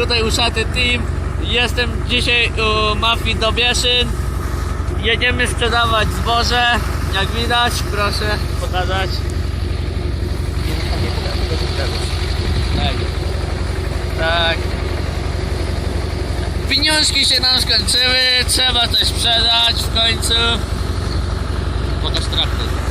tutaj Uszaty Team. Jestem dzisiaj u Mafii Dobieszyn. Jedziemy sprzedawać zboże. Jak widać, proszę pokazać. Tak. Tak. Pieniążki się nam skończyły, trzeba coś sprzedać w końcu. Pokaż traktor.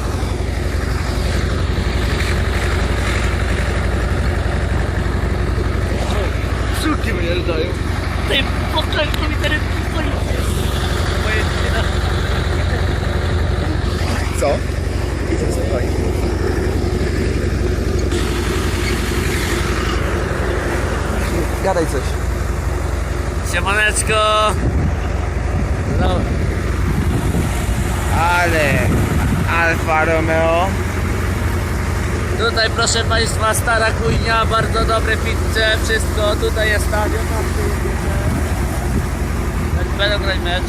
Ty pokaż mi teraz Co? Słuchaj. Gadaj coś. Siemaneczko. No, Ale Alfa Romeo. tutaj proszę Państwa stara kujnia, bardzo dobre pizze, wszystko. Tutaj jest stadion. Będą grać mecz.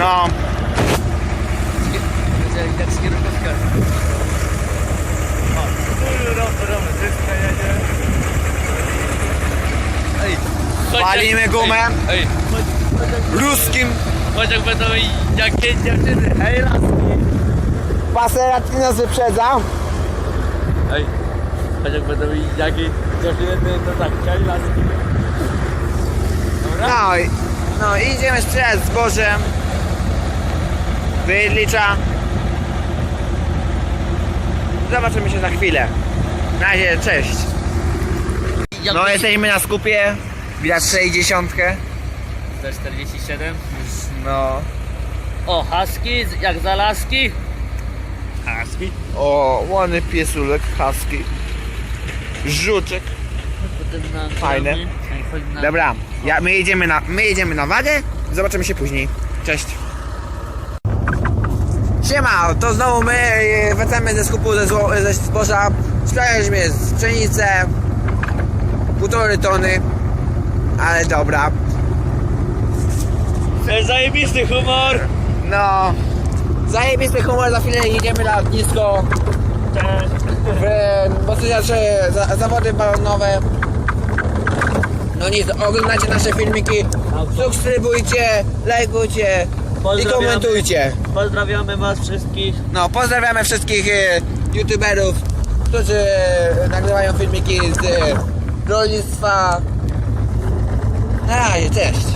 No, Jak z chodź, Palimy gumę. Ej, ruskim chodź jak będą jakie dziewczyny. Hej, laski. Passerat nas wyprzedza. Ej, chodź jak będą jakie dziewczyny, to tak, hej, laski. Dobra? No, i- no idziemy sprzedać zbożem. Wylicza. Zobaczymy się za chwilę. Na razie, cześć. No jesteśmy na skupie. Widać 60. 47. No. O, husky, z- jak za laski. Husky. O, łany piesulek, husky. Żuczek. Fajne. Dobra, ja, my, jedziemy na, my jedziemy na wagę. Zobaczymy się później. Cześć. Siema, to znowu my e, wracamy ze skupu ze, zło, ze zboża. Sprzedaliśmy z pszenicę. Półtorej tony. Ale dobra. Zajebisty humor. No. Zajebisty humor, za chwilę jedziemy na lotnisko. W, bo zaczęły za, zawody balonowe. No nic, oglądajcie nasze filmiki. Subskrybujcie, lajkujcie i Pozdrawiamy. komentujcie. Pozdrawiamy was wszystkich. No, pozdrawiamy wszystkich e, youtuberów, którzy e, nagrywają filmiki z e, rolnictwa. Na razie, cześć.